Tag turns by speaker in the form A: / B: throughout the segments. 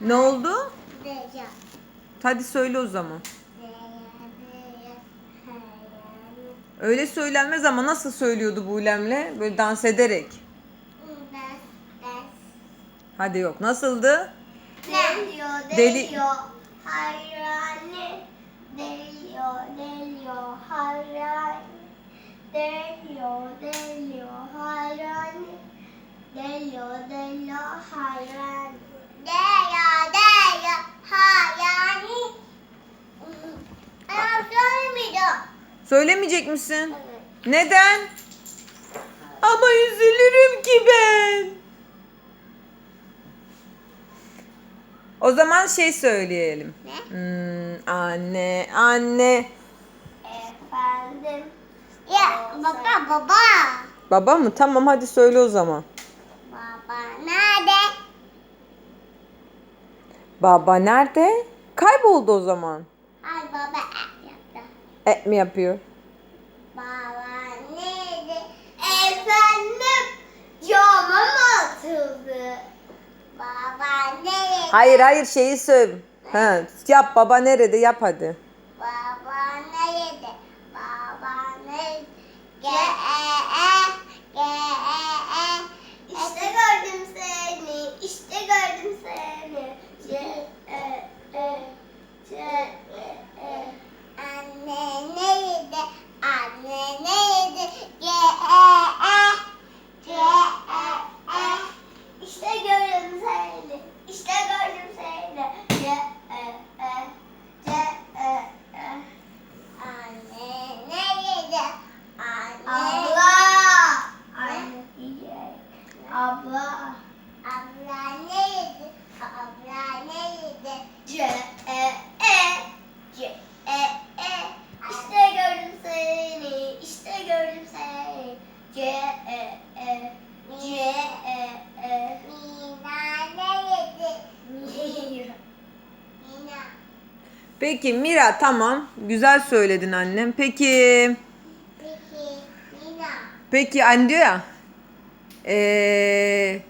A: Ne oldu? Hadi söyle o zaman. Öyle söylenmez ama nasıl söylüyordu Bulem'le? Böyle dans ederek. Hadi yok. Nasıldı?
B: Deliyor,
A: Deli-
B: deliyor, hayali. Deliyor, deliyor, hayali. Deliyor, deliyor, hayali. Deliyor, deliyor, hayali. Deliyor, deliyor, hayali. Ama söylemeyeceğim.
A: Söylemeyecek misin?
B: Evet.
A: Neden? Ama üzülürüm ki ben. O zaman şey söyleyelim.
B: Ne?
A: Hmm, anne, anne.
B: Efendim. Ya baba baba.
A: Baba mı? Tamam hadi söyle o zaman.
B: Baba nerede?
A: Baba nerede? Kayboldu o zaman. Et mi yapıyor?
B: Baba nerede? Efendim. Cama mı atıldı? Baba nerede?
A: Hayır hayır şeyi söyle. Ha, yap baba nerede yap hadi.
B: Baba nerede? Baba nerede? Ge e e ge e e. İşte gördüm seni. İşte gördüm seni. Ce e e ce e e. Anne nerede? Anne nerede? Ge e e ge e e. İşte gördüm seni. İşte gördüm seni. Ce e e ce e e. Anne nerede? Anne. Abla. Anne. Abla. Abla nerede? Abla nerede? C e e C e e. İşte gördüm seni. İşte gördüm seni. C e e C e e. Mina nerede? Mina. Mina.
A: Peki Mira tamam. Güzel söyledin annem. Peki
B: Peki Mina.
A: peki anne diyor ya. Ee,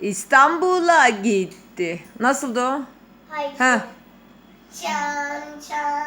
A: İstanbul'a gitti. Nasıldı o?
B: Hayır.
A: Ha.
B: Çan çan.